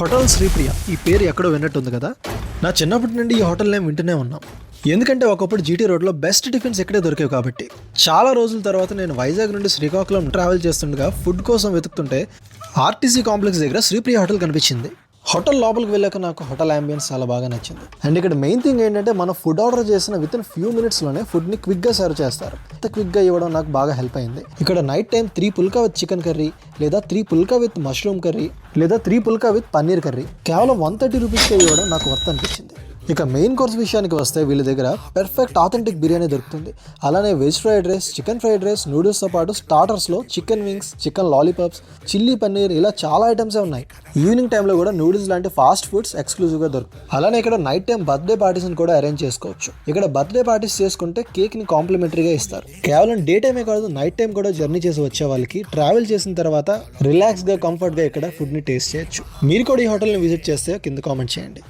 Hotel Sripriya. ఈ పేరు ఎక్కడో విన్నట్టుంది కదా? నా చిన్నప్పటి నుండి ఈ హోటల్ నేమ్ వింటూనే ఉన్నాం. ఎందుకంటే ఒకప్పుడు జీటీ రోడ్లో బెస్ట్ టిఫిన్స్ ఇక్కడే దొరికేవి కాబట్టి. చాలా రోజుల తర్వాత నేను వైజాగ్ నుండి శ్రీకాకుళం ట్రావెల్ చేస్తుండగా ఫుడ్ కోసం వెతుకుతుంటే ఆర్టీసీ కాంప్లెక్స్ దగ్గర శ్రీప్రియ హోటల్ కనిపించింది. హోటల్ లోపలికి వెళ్ళాక నాకు హోటల్ అంబియన్స్ చాలా బాగా నచ్చింది. అండ్ ఇక్కడ మెయిన్ థింగ్ ఏంటంటే మనం ఫుడ్ ఆర్డర్ చేసిన విత్ ఇన్ ఫ్యూ మినిట్స్లోనే ఫుడ్ని క్విక్గా సర్వ్ చేస్తారు. అంత క్విక్గా ఇవ్వడం నాకు బాగా హెల్ప్ అయింది. ఇక్కడ night time three phulka with chicken curry లేదా three phulka with mushroom curry లేదా three phulka with paneer curry కేవలం వన్ థర్టీ రూపీస్కే ఇవ్వడం నాకు వర్త్ అనిపించింది. ఇక మెయిన్ కోర్స్ విషయానికి వస్తే వీళ్ళ దగ్గర పెర్ఫెక్ట్ ఆథెంటిక్ బిర్యానీ దొరుకుతుంది. అలానే veg fried rice chicken fried rice నూడిల్స్తో పాటు స్టార్టర్స్లో chicken wings chicken lollipops chilli paneer ఇలా చాలా ఐటమ్సే ఉన్నాయి. ఈవినింగ్ టైంలో కూడా నూడిల్స్ లాంటి ఫాస్ట్ ఫుడ్స్ ఎక్స్క్లూజివ్గా దొరుకుతాయి. అలానే ఇక్కడ నైట్ టైం బర్త్డే పార్టీస్ని కూడా అరేంజ్ చేసుకోవచ్చు. ఇక్కడ బర్త్డే పార్టీస్ చేసుకుంటే కేక్ని కాంప్లిమెంటరీగా ఇస్తారు. కేవలం డే టైమే కాదు నైట్ టైం కూడా జర్నీ చేసి వచ్చే వాళ్ళకి ట్రావెల్ చేసిన తర్వాత రిలాక్స్గా కంఫర్ట్గా ఇక్కడ ఫుడ్ని టేస్ట్ చేయొచ్చు. మీరు కూడా ఈ హోటల్ని విజిట్ చేస్తే కింద కామెంట్ చేయండి.